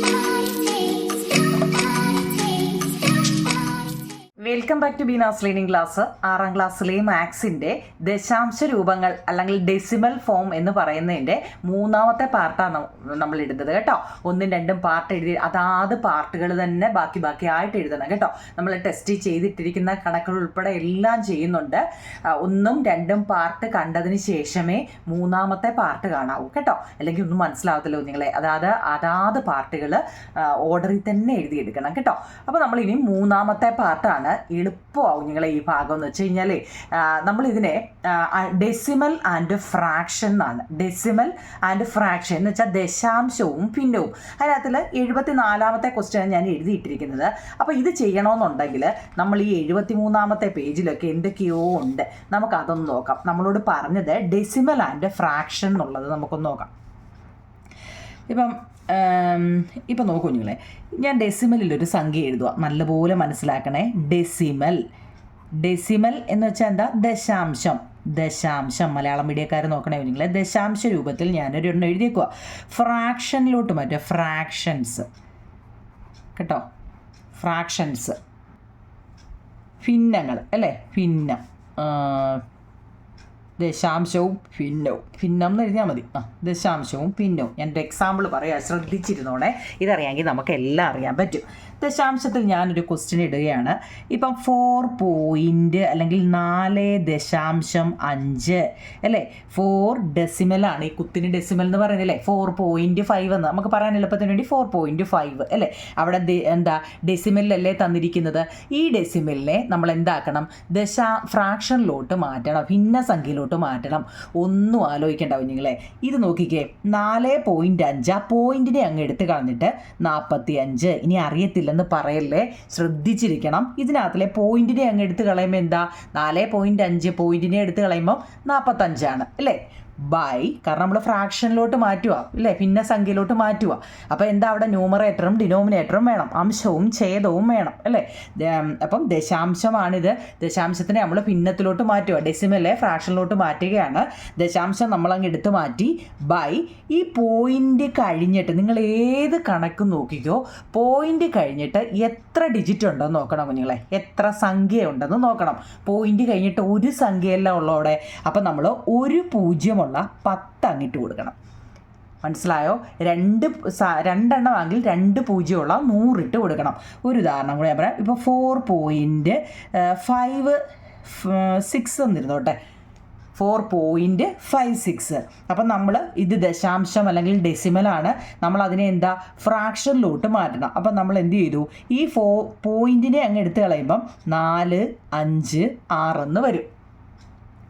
Bye. Welcome back to Beena's learning class ആറാം ക്ലാസ്സിലെ മാത്സിന്റെ ദശാംശ രൂപങ്ങൾ അല്ലെങ്കിൽ ഡെസിമൽ ഫോം എന്ന് പറയുന്നതിന്റെ മൂന്നാമത്തെ പാർട്ടാണ് നമ്മൾ എഴുതുന്നത് കേട്ടോ. ഒന്നും രണ്ടും പാർട്ട് എഴുതി അതാത് പാർട്ടുകൾ തന്നെ ബാക്കി ബാക്കി ആയിട്ട് എഴുതണം കേട്ടോ. നമ്മൾ ടെസ്റ്റ് ചെയ്തിട്ടിരിക്കുന്ന കണക്കുകൾ ഉൾപ്പെടെ എല്ലാം ചെയ്യുന്നുണ്ട്. ഒന്നും രണ്ടും പാർട്ട് കണ്ടതിന് ശേഷമേ മൂന്നാമത്തെ പാർട്ട് കാണാവൂ കേട്ടോ. അല്ലെങ്കിൽ ഒന്നും മനസ്സിലാവത്തില്ലോ നിങ്ങളെ അതായത് അതാത് പാർട്ടുകൾ ഓർഡറിൽ തന്നെ എഴുതിയെടുക്കണം കേട്ടോ. അപ്പോൾ നമ്മൾ ഇനി മൂന്നാമത്തെ പാർട്ടാണ് എളുപ്പമാവും നിങ്ങളെ ഈ ഭാഗം എന്ന് വെച്ച് കഴിഞ്ഞാൽ നമ്മൾ ഇതിനെ ഡെസിമൽ ആൻഡ് ഫ്രാക്ഷൻ എന്നാണ്. ഡെസിമൽ ആൻഡ് ഫ്രാക്ഷൻ എന്ന് വെച്ചാൽ ദശാംശവും പിന്നവും. അതിനകത്തിൽ എഴുപത്തി നാലാമത്തെ ക്വസ്റ്റ്യൻ ഞാൻ എഴുതിയിട്ടിരിക്കുന്നത്. അപ്പോൾ ഇത് ചെയ്യണമെന്നുണ്ടെങ്കിൽ നമ്മൾ ഈ എഴുപത്തി മൂന്നാമത്തെ പേജിലൊക്കെ എന്തൊക്കെയോ ഉണ്ട്. നമുക്കതൊന്ന് നോക്കാം. നമ്മളോട് പറഞ്ഞത് ഡെസിമൽ ആൻഡ് ഫ്രാക്ഷൻ എന്നുള്ളത് നമുക്കൊന്ന് നോക്കാം. ഇപ്പം ഇപ്പം നോക്കൂ നിങ്ങളെ. ഞാൻ ഡെസിമലിൽ ഒരു സംഖ്യ എഴുതുക നല്ലപോലെ മനസ്സിലാക്കണേ. ഡെസിമൽ. ഡെസിമൽ എന്ന് വെച്ചാൽ എന്താ? ദശാംശം. ദശാംശം. മലയാളം മീഡിയക്കാർ നോക്കണേ നിങ്ങളെ. ദശാംശ രൂപത്തിൽ ഞാനൊരു എണ്ണം എഴുതിയേക്കുക ഫ്രാക്ഷനിലോട്ട് മാറ്റുക ഫ്രാക്ഷൻസ്. കേട്ടോ? ഫ്രാക്ഷൻസ്. ഭിന്നങ്ങൾ. അല്ലേ? ഭിന്നം. ദശാംശവും ഭിന്നവും ഭിന്നം എന്ന് എഴുതിയാൽ മതി. ആ ദശാംശവും ഭിന്നവും ഞാൻ ഒരു എക്സാമ്പിൾ പറയാം ശ്രദ്ധിച്ചിരുന്നോണേ. ഇതറിയാമെങ്കിൽ നമുക്ക് എല്ലാം അറിയാൻ പറ്റും. ദശാംശത്തിൽ ഞാനൊരു ക്വസ്റ്റ്യൻ ഇടുകയാണ്. ഇപ്പം ഫോർ പോയിന്റ് അല്ലെങ്കിൽ നാല് ദശാംശം അഞ്ച് അല്ലേ? ഫോർ ഡെസിമലാണ് ഈ കുത്തിന് ഡെസിമൽ എന്ന് പറയുന്നില്ലേ ഫോർ പോയിന്റ് ഫൈവ് എന്ന്. നമുക്ക് പറയാൻ എളുപ്പത്തിന് വേണ്ടി ഫോർ പോയിന്റ് ഫൈവ് അല്ലേ? അവിടെ എന്താ ഡെസിമലിലല്ലേ തന്നിരിക്കുന്നത്? ഈ ഡെസിമലിനെ നമ്മൾ എന്താക്കണം ദശാ ഫ്രാക്ഷനിലോട്ട് മാറ്റണം. ഭിന്ന സംഖ്യയിലോട്ട് മാറ്റണം. ഒന്നും ആലോചിക്കേണ്ട കുഞ്ഞുങ്ങളെ ഇത് നോക്കിക്കേ നാല് പോയിന്റ് അഞ്ച് ആ പോയിന്റിനെ അങ്ങ് എടുത്ത് കളഞ്ഞിട്ട് നാൽപ്പത്തി അഞ്ച് ഇനി അറിയത്തില്ലെന്ന് പറയല്ലേ? ശ്രദ്ധിച്ചിരിക്കണം. ഇതിനകത്തിലെ പോയിന്റിനെ അങ്ങ് എടുത്ത് കളയുമ്പോൾ എന്താ? നാല് പോയിന്റ് അഞ്ച് പോയിന്റിനെ എടുത്ത് കളയുമ്പോൾ നാൽപ്പത്തഞ്ചാണ് അല്ലേ? ബൈ കാരണം നമ്മൾ ഫ്രാക്ഷനിലോട്ട് മാറ്റുക അല്ലേ ഭിന്ന സംഖ്യയിലോട്ട് മാറ്റുക. അപ്പോൾ എന്താ അവിടെ ന്യൂമറേറ്ററും ഡിനോമിനേറ്ററും വേണം. അംശവും ഛേദവും വേണം അല്ലേ? അപ്പം ദശാംശമാണിത്. ദശാംശത്തിനെ നമ്മൾ ഭിന്നത്തിലോട്ട് മാറ്റുക. ഡെസിമലെ ഫ്രാക്ഷനിലോട്ട് മാറ്റുകയാണ്. ദശാംശം നമ്മളങ്ങ് എടുത്ത് മാറ്റി ബൈ ഈ പോയിന്റ് കഴിഞ്ഞിട്ട് നിങ്ങൾ ഏത് കണക്ക് നോക്കിക്കോ പോയിന്റ് കഴിഞ്ഞിട്ട് എത്ര ഡിജിറ്റ് ഉണ്ടെന്ന് നോക്കണം കുഞ്ഞുങ്ങളെ. എത്ര സംഖ്യ ഉണ്ടെന്ന് നോക്കണം. പോയിന്റ് കഴിഞ്ഞിട്ട് ഒരു സംഖ്യയല്ല ഉള്ളവിടെ അപ്പം നമ്മൾ ഒരു പൂജ്യമുള്ള പത്ത് അങ്ങിട്ട് കൊടുക്കണം. മനസ്സിലായോ? രണ്ട് സ- രണ്ടെണ്ണം ആണെങ്കിൽ രണ്ട് പൂജ്യമുള്ള നൂറിട്ട് കൊടുക്കണം. ഒരു ഉദാഹരണം കൂടെ ഞാൻ പറയാം. ഇപ്പോൾ ഫോർ പോയിന്റ് ഫൈവ് സിക്സ് എന്നിരുന്നോട്ടെ ഫോർ പോയിന്റ് ഫൈവ് സിക്സ് അപ്പം നമ്മൾ ഇത് ദശാംശം അല്ലെങ്കിൽ ഡെസിമലാണ് നമ്മൾ അതിനെ എന്താ? ഫ്രാക്ഷനിലോട്ട് മാറ്റണം. അപ്പം നമ്മൾ എന്ത് ചെയ്തു? ഈ ഫോ പോയിന്റിനെ അങ്ങ് എടുത്ത് കളയുമ്പം നാല് അഞ്ച് ആറെന്ന് വരും.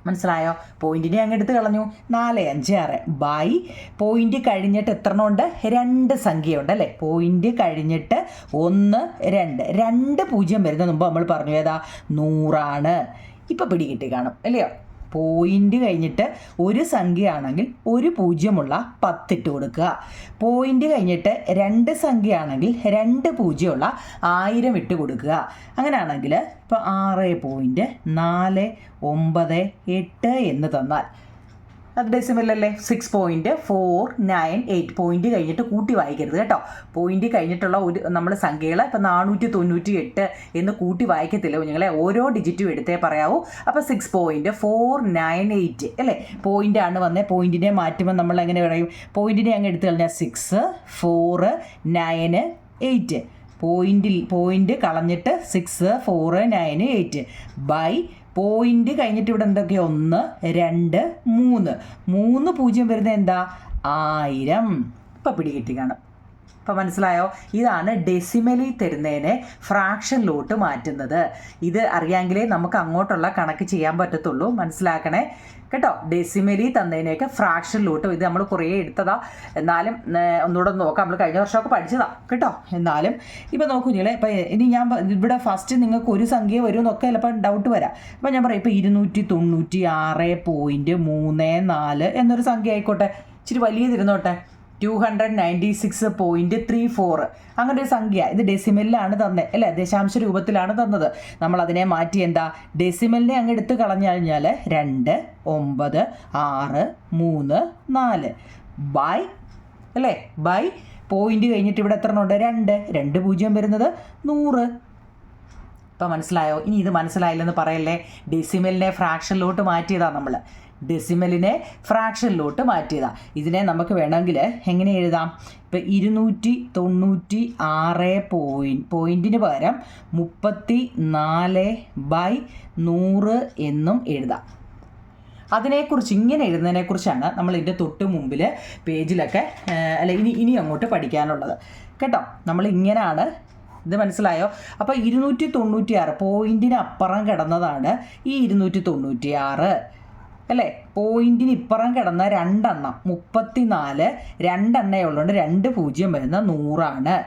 മനസ്സിലായോ? പോയിന്റിനെ അങ്ങ് എടുത്ത് കളഞ്ഞു. നാല് അഞ്ച് ആറ്. ബൈ പോയിന്റ് കഴിഞ്ഞിട്ട് എത്ര ഉണ്ട് രണ്ട് സംഖ്യയുണ്ട് അല്ലേ? പോയിന്റ് കഴിഞ്ഞിട്ട് ഒന്ന് രണ്ട്. രണ്ട് പൂജ്യം വരുന്ന മുമ്പ് നമ്മൾ പറഞ്ഞു ഏതാ? നൂറാണ്. ഇപ്പം പിടികിട്ടി കാണും. അല്ലയോ പോയിന്റ് കഴിഞ്ഞിട്ട് ഒരു സംഖ്യയാണെങ്കിൽ ഒരു പൂജ്യമുള്ള പത്തിട്ട് കൊടുക്കുക. പോയിന്റ് കഴിഞ്ഞിട്ട് രണ്ട് സംഖ്യയാണെങ്കിൽ രണ്ട് പൂജ്യമുള്ള ആയിരം ഇട്ട് കൊടുക്കുക. അങ്ങനെയാണെങ്കിൽ ഇപ്പോൾ ആറ് പോയിന്റ് നാല് ഒമ്പത് എട്ട് എന്ന് തന്നാൽ അത് ഡെസിമലല്ലേ six point four nine eight point കഴിഞ്ഞിട്ട് കൂട്ടി വായിക്കരുത് കേട്ടോ. പോയിന്റ് കഴിഞ്ഞിട്ടുള്ള ഒരു നമ്മൾ സംഖ്യകൾ ഇപ്പം നാനൂറ്റി തൊണ്ണൂറ്റി എട്ട് എന്ന് കൂട്ടി വായിക്കത്തില്ല. കുഞ്ഞുങ്ങളെ ഓരോ ഡിജിറ്റും എടുത്തേ പറയാവൂ. അപ്പോൾ six point four nine eight അല്ലേ? പോയിന്റ് ആണ് വന്നേ. പോയിന്റിനെ മാറ്റുമ്പോൾ നമ്മൾ എങ്ങനെ പറയും? പോയിന്റിനെ അങ്ങ് എടുത്തു കഴിഞ്ഞാൽ സിക്സ് ഫോറ് നയന് എയ്റ്റ് പോയിന്റിൽ പോയിന്റ് കളഞ്ഞിട്ട് six four nine eight by point കഴിഞ്ഞിട്ട് ഇവിടെ എന്തൊക്കെയാ? ഒന്ന് രണ്ട് മൂന്ന്. മൂന്ന് പൂജ്യം വരുന്നത് എന്താ? ആയിരം. ഇപ്പം പിടികിട്ടി കാണും. അപ്പോൾ മനസ്സിലായോ? ഇതാണ് ഡെസിമലി തരുന്നതിനെ ഫ്രാക്ഷനിലോട്ട് മാറ്റുന്നത്. ഇത് അറിയാമെങ്കിലേ നമുക്ക് അങ്ങോട്ടുള്ള കണക്ക് ചെയ്യാൻ പറ്റത്തുള്ളൂ. മനസ്സിലാക്കണേ? കേട്ടോ ഡെസിമലി തന്നതിനെയൊക്കെ ഫ്രാക്ഷനിലോട്ടും ഇത് നമ്മൾ കുറേ എടുത്തതാ. എന്നാലും ഒന്നുകൂടെ നോക്കാം. നമ്മൾ കഴിഞ്ഞ വർഷമൊക്കെ പഠിച്ചതാ. കേട്ടോ എന്നാലും ഇപ്പം നോക്കൂ നിങ്ങളെ ഇപ്പം ഇനി ഞാൻ ഇവിടെ ഫസ്റ്റ് നിങ്ങൾക്ക് ഒരു സംഖ്യ വരും എന്നൊക്കെ ചിലപ്പോൾ ഡൗട്ട് വരാം. അപ്പം ഞാൻ പറയാം ഇപ്പം ഇരുന്നൂറ്റി തൊണ്ണൂറ്റി ആറ് പോയിന്റ് മൂന്ന് നാല് എന്നൊരു സംഖ്യ ആയിക്കോട്ടെ. ഇച്ചിരി വലിയതിരുന്നോട്ടെ. Two hundred ninety six point three four അങ്ങനെ ഒരു സംഖ്യ. ഇത് ഡെസിമലിലാണ് തന്നത് അല്ലേ? ദശാംശ രൂപത്തിലാണ് തന്നത്. നമ്മൾ അതിനെ മാറ്റി എന്താ? ഡെസിമലിനെ അങ്ങ് എടുത്ത് കളഞ്ഞു കഴിഞ്ഞാൽ രണ്ട് ഒമ്പത് ആറ് മൂന്ന് നാല്. ബൈ അല്ലേ? ബൈ പോയിന്റ് കഴിഞ്ഞിട്ട് ഇവിടെ എത്ര ഉണ്ട് രണ്ട്. രണ്ട് പൂജ്യം വരുന്നത് നൂറ്. ഇപ്പം മനസ്സിലായോ? ഇനി ഇത് മനസ്സിലായില്ലെന്ന് പറയല്ലേ? ഡെസിമലിനെ ഫ്രാക്ഷനിലോട്ട് മാറ്റിയതാണ് നമ്മൾ ഡെസിമലിനെ ഫ്രാക്ഷനിലോട്ട് മാറ്റിയതാ. ഇതിനെ നമുക്ക് വേണമെങ്കിൽ എങ്ങനെ എഴുതാം? ഇപ്പം ഇരുന്നൂറ്റി തൊണ്ണൂറ്റി ആറ് പോയിന്റ് പോയിന്റിന് പകരം മുപ്പത്തി നാല് ബൈ നൂറ് എന്നും എഴുതാം. അതിനെക്കുറിച്ച് ഇങ്ങനെ എഴുതുന്നതിനെക്കുറിച്ചാണ് നമ്മൾ ഇതിന്റെ തൊട്ട് മുമ്പിൽ പേജിലൊക്കെ അല്ല ഇനി ഇനി അങ്ങോട്ട് പഠിക്കാനുള്ളത്. കേട്ടോ? നമ്മൾ ഇങ്ങനെയാണ്. ഇത് മനസ്സിലായോ? അപ്പോൾ ഇരുന്നൂറ്റി തൊണ്ണൂറ്റി ആറ് പോയിന്റിന് അപ്പുറം കിടന്നതാണ് ഈ ഇരുന്നൂറ്റി തൊണ്ണൂറ്റി ആറ് അല്ലേ? പോയിന്റിന് ഇപ്പുറം കിടന്ന രണ്ടെണ്ണം. മുപ്പത്തി നാല് രണ്ടെണ്ണേ ഉള്ളതുകൊണ്ട് രണ്ട് പൂജ്യം വരുന്ന നൂറാണ്.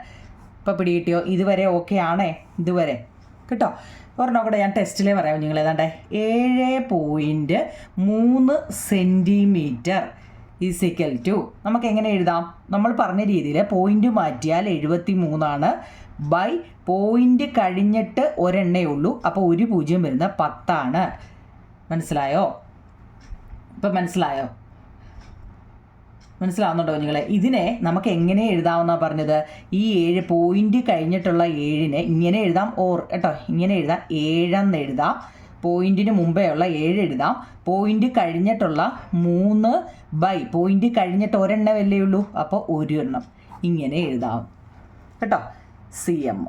ഇപ്പോൾ പിടികിട്ടിയോ? ഇതുവരെ ഓക്കെ ആണേ? ഇതുവരെ. കേട്ടോ? ഒരെണ്ണം കൂടെ ഞാൻ ടെസ്റ്റിലേ പറയാം. നിങ്ങൾ ഏതാണ്ട്? ഏഴ് പോയിന്റ് മൂന്ന് സെന്റിമീറ്റർ ഈസിക്കൽ ടു നമുക്ക് എങ്ങനെ എഴുതാം? നമ്മൾ പറഞ്ഞ രീതിയിൽ പോയിന്റ് മാറ്റിയാൽ എഴുപത്തി മൂന്നാണ് ബൈ പോയിന്റ് കഴിഞ്ഞിട്ട് ഒരെണ്ണേ ഉള്ളൂ. അപ്പോൾ ഒരു പൂജ്യം വരുന്ന പത്താണ്. മനസ്സിലായോ? ഇപ്പം മനസ്സിലായോ? മനസ്സിലാവുന്നുണ്ടോ നിങ്ങളെ ഇതിനെ നമുക്ക് എങ്ങനെ എഴുതാമെന്നാ പറഞ്ഞത്? ഈ ഏഴ് പോയിന്റ് കഴിഞ്ഞിട്ടുള്ള ഏഴിനെ ഇങ്ങനെ എഴുതാം. ഓർ കേട്ടോ ഇങ്ങനെ എഴുതാം. ഏഴെന്ന് എഴുതാം. പോയിന്റിന് മുമ്പേ ഉള്ള ഏഴ് എഴുതാം. പോയിന്റ് കഴിഞ്ഞിട്ടുള്ള മൂന്ന് ബൈ പോയിന്റ് കഴിഞ്ഞിട്ട് ഒരെണ്ണം അല്ലേ ഉള്ളൂ? അപ്പോൾ ഒരു എണ്ണം. ഇങ്ങനെ എഴുതാം. കേട്ടോ? സി എം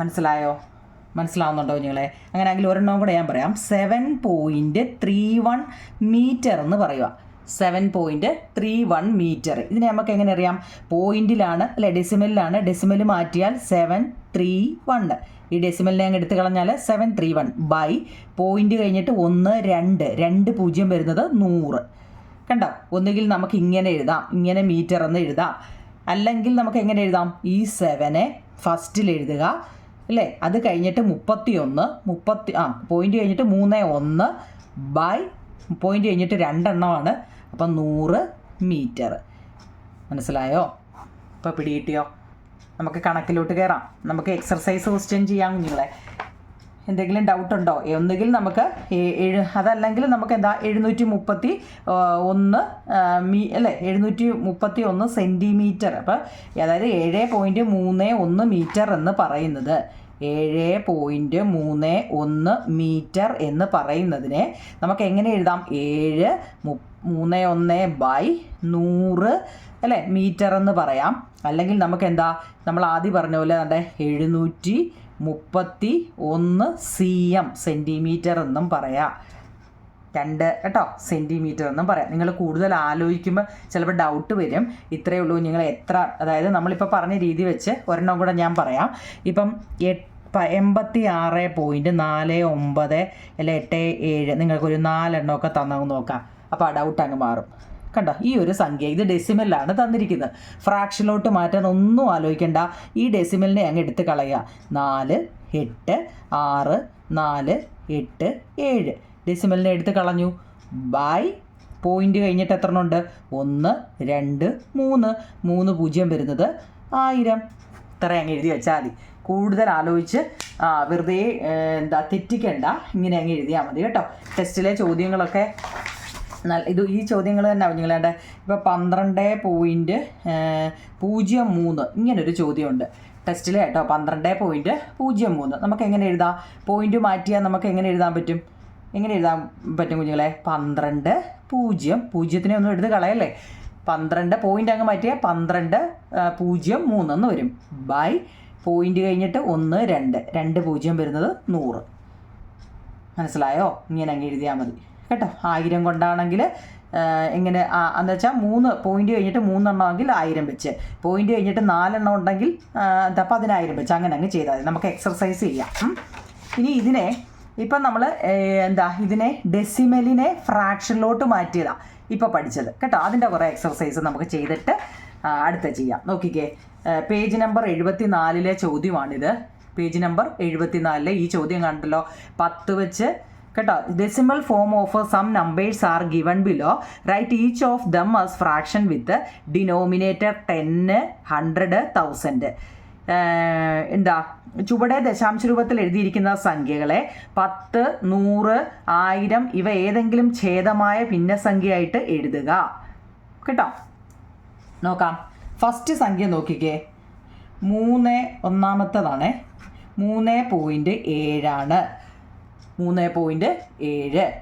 മനസ്സിലായോ? മനസ്സിലാവുന്നുണ്ടോ നിങ്ങളെ അങ്ങനെയാണെങ്കിൽ ഒരെണ്ണം കൂടെ ഞാൻ പറയാം. Seven point three one metre എന്ന് പറയുക. Seven point three one metre ഇതിനെ നമുക്ക് എങ്ങനെ അറിയാം? പോയിന്റിലാണ് അല്ലെ ഡെസിമലിലാണ് ഡെസിമൽ മാറ്റിയാൽ സെവൻ ത്രീ വൺ ഈ ഡെസിമലിനെ അങ്ങ് എടുത്തു കളഞ്ഞാൽ seven three one by point കഴിഞ്ഞിട്ട് ഒന്ന് രണ്ട്. രണ്ട് പൂജ്യം വരുന്നത് നൂറ്. കണ്ടോ? ഒന്നുകിൽ നമുക്ക് ഇങ്ങനെ എഴുതാം. ഇങ്ങനെ മീറ്റർ എന്ന് എഴുതാം. അല്ലെങ്കിൽ നമുക്ക് എങ്ങനെ എഴുതാം? ഈ സെവനെ ഫസ്റ്റിൽ എഴുതുക. അല്ലേ? അത് കഴിഞ്ഞിട്ട് മുപ്പത്തി ഒന്ന് മുപ്പത്തി ആ പോയിന്റ് കഴിഞ്ഞിട്ട് മൂന്ന് ഒന്ന് ബൈ പോയിന്റ് കഴിഞ്ഞിട്ട് രണ്ടെണ്ണമാണ്. അപ്പം നൂറ് മീറ്റർ മനസ്സിലായോ? ഇപ്പോൾ പിടികിട്ടിയോ? നമുക്ക് കണക്കിലോട്ട് കയറാം നമുക്ക് എക്സർസൈസ് ക്വസ്റ്റ്യൻ ചെയ്യാം കുഞ്ഞുങ്ങളെ. എന്തെങ്കിലും ഡൗട്ട് ഉണ്ടോ? ഒന്നുകിൽ നമുക്ക് എഴു അതല്ലെങ്കിൽ നമുക്ക് എന്താ എഴുന്നൂറ്റി മുപ്പത്തി ഒന്ന് മീ അല്ലേ? എഴുന്നൂറ്റി മുപ്പത്തി ഒന്ന് സെന്റിമീറ്റർ അപ്പോൾ അതായത് ഏഴ് പോയിന്റ് മൂന്ന് ഒന്ന് മീറ്റർ എന്ന് പറയുന്നത്. ഏഴ് പോയിന്റ് മൂന്ന് ഒന്ന് മീറ്റർ എന്ന് പറയുന്നതിനെ നമുക്ക് എങ്ങനെ എഴുതാം? ഏഴ് മു മൂന്ന് ഒന്ന് ബൈ നൂറ് അല്ലേ? മീറ്റർ എന്ന് പറയാം. അല്ലെങ്കിൽ നമുക്ക് എന്താ നമ്മൾ ആദ്യം പറഞ്ഞ പോലെ നമ്മുടെ എഴുന്നൂറ്റി മുപ്പത്തി ഒന്ന് സി എം സെന്റിമീറ്റർ എന്നും പറയാം. രണ്ട് കേട്ടോ? സെന്റിമീറ്റർ എന്നും പറയാം. നിങ്ങൾ കൂടുതൽ ആലോചിക്കുമ്പോൾ ചിലപ്പോൾ ഡൗട്ട് വരും. ഇത്രയേ ഉള്ളൂ. നിങ്ങൾ എത്ര അതായത് നമ്മളിപ്പോൾ പറഞ്ഞ രീതി വെച്ച് ഒരെണ്ണം കൂടെ ഞാൻ പറയാം. ഇപ്പം എട്ട് എൺപത്തി ആറ് പോയിന്റ് നാല് ഒമ്പത് അല്ലെ എട്ട് ഏഴ്. നിങ്ങൾക്കൊരു നാലെണ്ണമൊക്കെ തന്നു നോക്കാം. അപ്പോൾ ആ ഡൗട്ട് അങ്ങ് മാറും. കണ്ടോ? ഈ ഒരു സംഖ്യ ഇത് ഡെസിമലിലാണ് തന്നിരിക്കുന്നത്. ഫ്രാക്ഷനിലോട്ട് മാറ്റാൻ ഒന്നും ആലോചിക്കേണ്ട. ഈ ഡെസിമലിനെ അങ്ങ് എടുത്ത് കളയുക. നാല് എട്ട് ആറ് നാല് എട്ട് ഏഴ്. ഡെസിമലിനെ എടുത്ത് കളഞ്ഞു. ബൈ പോയിന്റ് കഴിഞ്ഞിട്ട് എത്ര ഉണ്ട് ഒന്ന് രണ്ട് മൂന്ന്. മൂന്ന് പൂജ്യം വരുന്നത് ആയിരം. ഇത്ര അങ്ങ് എഴുതി വെച്ചാൽ മതി. കൂടുതൽ ആലോചിച്ച് വെറുതെ എന്താ തെറ്റിക്കണ്ട. ഇങ്ങനെ അങ്ങ് എഴുതിയാൽ മതി കേട്ടോ. ടെസ്റ്റിലെ ചോദ്യങ്ങളൊക്കെ നല്ല ഇത് ഈ ചോദ്യങ്ങൾ തന്നെ നിങ്ങളേണ്ട ഇപ്പോൾ പന്ത്രണ്ട് പോയിന്റ് പൂജ്യം മൂന്ന് ഇങ്ങനൊരു ചോദ്യമുണ്ട്. ടെസ്റ്റിൽ കേട്ടോ പന്ത്രണ്ട് പോയിന്റ് പൂജ്യം മൂന്ന്. നമുക്ക് എങ്ങനെ എഴുതാം? പോയിന്റ് മാറ്റിയാൽ നമുക്ക് എങ്ങനെ എഴുതാൻ പറ്റും? എങ്ങനെ എഴുതാൻ പറ്റും കുഞ്ഞുങ്ങളെ? പന്ത്രണ്ട് പൂജ്യം. പൂജ്യത്തിനെ ഒന്നും എടുത്ത് കളയല്ലേ? പന്ത്രണ്ട് പോയിന്റ് അങ്ങ് മാറ്റിയാൽ പന്ത്രണ്ട് പൂജ്യം മൂന്നെന്ന് വരും. ബൈ പോയിന്റ് കഴിഞ്ഞിട്ട് ഒന്ന് രണ്ട്. രണ്ട് പൂജ്യം വരുന്നത് നൂറ്. മനസ്സിലായോ? ഇങ്ങനെ അങ്ങ് എഴുതിയാൽ മതി. കേട്ടോ? ആയിരം കൊണ്ടാണെങ്കിൽ എങ്ങനെ എന്ന് വെച്ചാൽ മൂന്ന് പോയിന്റ് കഴിഞ്ഞിട്ട് മൂന്നെണ്ണമെങ്കിൽ ആയിരം വെച്ച്. പോയിന്റ് കഴിഞ്ഞിട്ട് നാലെണ്ണം ഉണ്ടെങ്കിൽ അപ്പം എന്താ പതിനായിരം വെച്ച്. അങ്ങനെ അങ്ങ് ചെയ്താൽ മതി. നമുക്ക് എക്സർസൈസ് ചെയ്യാം. ഇനി ഇതിനെ ഇപ്പം നമ്മൾ എന്താ ഇതിനെ ഡെസിമലിനെ ഫ്രാക്ഷനിലോട്ട് മാറ്റിയതാണ് ഇപ്പോൾ പഠിച്ചത്. കേട്ടോ? അതിന്റെ കുറേ എക്സർസൈസ് നമുക്ക് ചെയ്തിട്ട് അടുത്ത ചെയ്യാം. നോക്കിക്കേ. പേജ് നമ്പർ എഴുപത്തി നാലിലെ ചോദ്യമാണിത്. പേജ് നമ്പർ എഴുപത്തിനാലിലെ ഈ ചോദ്യം കണ്ടല്ലോ പത്ത് വെച്ച് കേട്ടോ decimal form of some numbers are given below right each of them as fraction with denominator ten hundred thousand എന്താ ചുവടെ ദശാംശ രൂപത്തിൽ എഴുതിയിരിക്കുന്ന സംഖ്യകളെ പത്ത് നൂറ് ആയിരം ഇവ ഏതെങ്കിലും ഛേദമായ ഭിന്നസംഖ്യയായിട്ട് എഴുതുക. കേട്ടോ നോക്കാം. ഫസ്റ്റ് സംഖ്യ നോക്കിക്കേ. മൂന്ന് ഒന്നാമത്തതാണ്. മൂന്ന് പോയിന്റ് ഏഴാണ്. മൂന്ന് പോയിന്റ് ഏഴ്.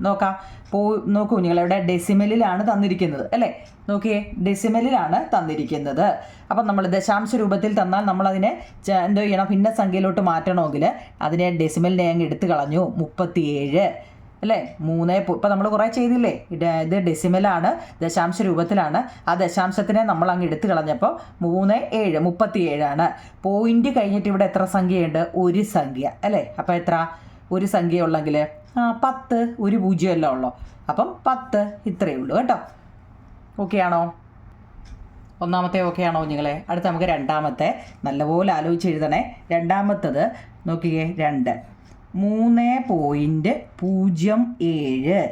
നോക്കാം. പോ നോക്കൂ നിങ്ങൾ ഇവിടെ ഡെസിമലിലാണ് തന്നിരിക്കുന്നത് അല്ലേ? നോക്കിയേ ഡെസിമലിലാണ് തന്നിരിക്കുന്നത്. അപ്പം നമ്മൾ ദശാംശ രൂപത്തിൽ തന്നാൽ നമ്മളതിനെ എന്തോ ചെയ്യണം? ഭിന്ന സംഖ്യയിലോട്ട് മാറ്റണമെങ്കിൽ അതിനെ ഡെസിമലിനെ അങ്ങ് എടുത്തു കളഞ്ഞു. മുപ്പത്തിയേഴ്. അല്ലേ? മൂന്ന് ഇപ്പം നമ്മൾ കുറേ ചെയ്തില്ലേ? ഇത് ഡെസിമലാണ് ദശാംശ രൂപത്തിലാണ്. ആ ദശാംശത്തിനെ നമ്മൾ അങ്ങ് എടുത്തു കളഞ്ഞപ്പോൾ മൂന്ന് ഏഴ് മുപ്പത്തി ഏഴാണ് പോയിന്റ് കഴിഞ്ഞിട്ട് ഇവിടെ എത്ര സംഖ്യയുണ്ട്? ഒരു സംഖ്യ. അല്ലേ? അപ്പോൾ എത്ര? ഒരു സംഖ്യ ഉള്ളെങ്കിൽ പത്ത്. ഒരു പൂജ്യമല്ലോ ഉള്ളൂ. അപ്പം പത്ത് ഇത്രയേ ഉള്ളൂ കേട്ടോ. ഓക്കെ ആണോ? ഒന്നാമത്തെ ഓക്കെ ആണോ നിങ്ങളെ അടുത്ത നമുക്ക് രണ്ടാമത്തെ. നല്ലപോലെ ആലോചിച്ച് എഴുതണേ. രണ്ടാമത്തത് നോക്കിയേ രണ്ട്. മൂന്ന് പോയിന്റ് പൂജ്യം ഏഴ്.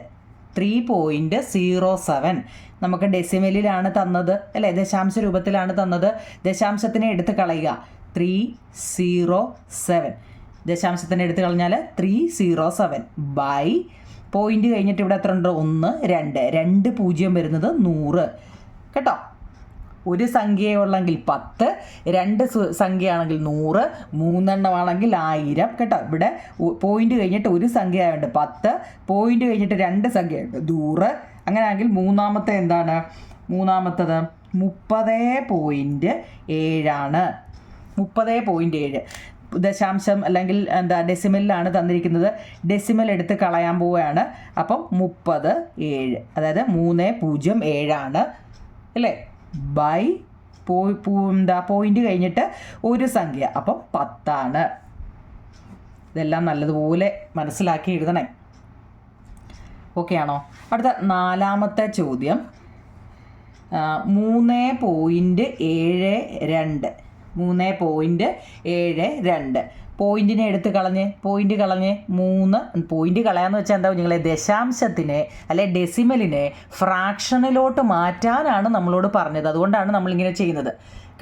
ത്രീ പോയിന്റ് സീറോ സെവൻ നമുക്ക് ഡെസിമലിലാണ് തന്നത്. അല്ലേ? ദശാംശ രൂപത്തിലാണ് തന്നത്. ദശാംശത്തിനെ എടുത്ത് കളയുക. ത്രീ സീറോ സെവൻ ദശാംശത്തിനെ എടുത്ത് കളഞ്ഞാൽ three zero seven by point കഴിഞ്ഞിട്ട് ഇവിടെ എത്ര ഉണ്ട്? ഒന്ന് രണ്ട്. രണ്ട് പൂജ്യം വരുന്നത് നൂറ്. കേട്ടോ? ഒരു സംഖ്യയുള്ളെങ്കിൽ പത്ത് രണ്ട് സംഖ്യയാണെങ്കിൽ നൂറ് മൂന്നെണ്ണമാണെങ്കിൽ ആയിരം. കേട്ടോ? ഇവിടെ പോയിന്റ് കഴിഞ്ഞിട്ട് ഒരു സംഖ്യ ആയതുകൊണ്ട് പത്ത് പോയിന്റ് കഴിഞ്ഞിട്ട് രണ്ട് സംഖ്യയുണ്ട് നൂറ്. അങ്ങനെയാണെങ്കിൽ മൂന്നാമത്തെ എന്താണ്? മൂന്നാമത്തത് മുപ്പത് പോയിന്റ് ഏഴാണ്. മുപ്പത് പോയിന്റ് ഏഴ്. ദശാംശം അല്ലെങ്കിൽ എന്താ ഡെസിമലിലാണ് തന്നിരിക്കുന്നത്. ഡെസിമൽ എടുത്ത് കളയാൻ പോവുകയാണ്. അപ്പം മുപ്പത് ഏഴ്. അതായത് മൂന്ന് പൂജ്യം ഏഴാണ്. അല്ലേ? ബൈ എന്താ പോയിന്റ് കഴിഞ്ഞിട്ട് ഒരു സംഖ്യ. അപ്പം പത്താണ്. ഇതെല്ലാം നല്ലതുപോലെ മനസ്സിലാക്കി എഴുതണേ. ഓക്കെ ആണോ അടുത്ത നാലാമത്തെ ചോദ്യം. മൂന്ന് പോയിന്റ് ഏഴ് രണ്ട്. മൂന്ന് പോയിന്റ് ഏഴ് രണ്ട്. പോയിന്റിനെ എടുത്ത് കളഞ്ഞ് പോയിന്റ് കളഞ്ഞ് മൂന്ന് പോയിന്റ് കളയാന്ന് വെച്ചാൽ എന്താ നിങ്ങളെ ദശാംശത്തിനെ അല്ലെ ഡെസിമലിനെ ഫ്രാക്ഷനിലോട്ട് മാറ്റാനാണ് നമ്മളോട് പറഞ്ഞത്. അതുകൊണ്ടാണ് നമ്മളിങ്ങനെ ചെയ്യുന്നത്.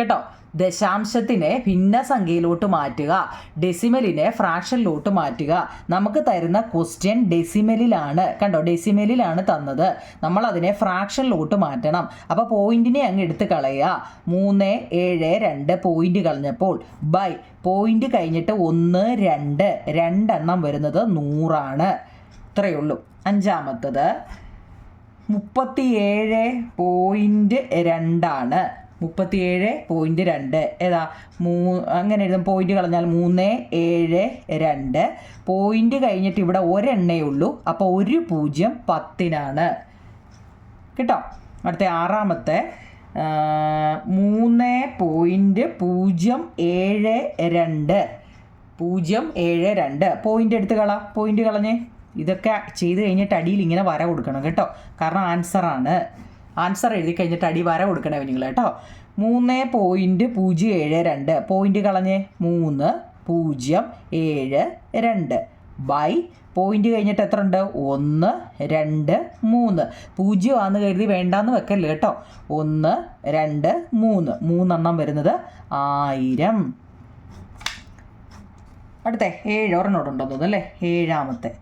കേട്ടോ. ദശാംശത്തിനെ ഭിന്ന സംഖ്യയിലോട്ട് മാറ്റുക. ഡെസിമലിനെ ഫ്രാക്ഷനിലോട്ട് മാറ്റുക. നമുക്ക് തരുന്ന ക്വസ്റ്റ്യൻ ഡെസിമലിലാണ്. കണ്ടോ? ഡെസിമലിലാണ് തന്നത്. നമ്മൾ അതിനെ ഫ്രാക്ഷനിലോട്ട് മാറ്റണം. അപ്പോൾ പോയിന്റിനെ അങ്ങ് എടുത്ത് കളയുക. മൂന്ന് ഏഴ് രണ്ട് പോയിന്റ് കളഞ്ഞപ്പോൾ ബൈ പോയിന്റ് കഴിഞ്ഞിട്ട് ഒന്ന് രണ്ട്. രണ്ടെണ്ണം വരുന്നത് നൂറാണ്. ഇത്രയേ ഉള്ളൂ അഞ്ചാമത്തത്. മുപ്പത്തിയേഴ് പോയിന്റ് രണ്ടാണ്. മുപ്പത്തിയേഴ് പോയിന്റ് രണ്ട്. ഏതാ? മൂ അങ്ങനെ എഴുതും. പോയിന്റ് കളഞ്ഞാൽ മൂന്ന് ഏഴ് രണ്ട്. പോയിന്റ് കഴിഞ്ഞിട്ട് ഇവിടെ ഒരെണ്ണേ ഉള്ളൂ. അപ്പോൾ ഒരു പൂജ്യം പത്തിനാണ്. കേട്ടോ? അടുത്ത ആറാമത്തെ. മൂന്ന് പോയിന്റ് പൂജ്യം ഏഴ് രണ്ട്. പൂജ്യം ഏഴ് രണ്ട്. പോയിന്റ് എടുത്ത് കള. പോയിന്റ് കളഞ്ഞേ. ഇതൊക്കെ ചെയ്ത് കഴിഞ്ഞിട്ട് അടിയിൽ ഇങ്ങനെ വര കൊടുക്കണം കേട്ടോ. കാരണം ആൻസറാണ് ആൻസർ എഴുതി കഴിഞ്ഞിട്ട് അടി വര കൊടുക്കണേ നിങ്ങൾ കേട്ടോ. മൂന്ന് പോയിന്റ് പൂജ്യം ഏഴ് രണ്ട്. പോയിന്റ് കളഞ്ഞ് മൂന്ന് പൂജ്യം ഏഴ് രണ്ട്. ബൈ പോയിന്റ് കഴിഞ്ഞിട്ട് എത്ര ഉണ്ട്? ഒന്ന് രണ്ട് മൂന്ന്. പൂജ്യം ആണെന്ന് കരുതി വേണ്ടാന്ന് വെക്കല്ലേ കേട്ടോ. ഒന്ന് രണ്ട് മൂന്ന്. മൂന്നെണ്ണം വരുന്നത് ആയിരം. അടുത്ത ഏഴ് ഒരെണ്ണോടുണ്ടോ തോന്നുന്നു അല്ലേ? ഏഴാമത്തെ.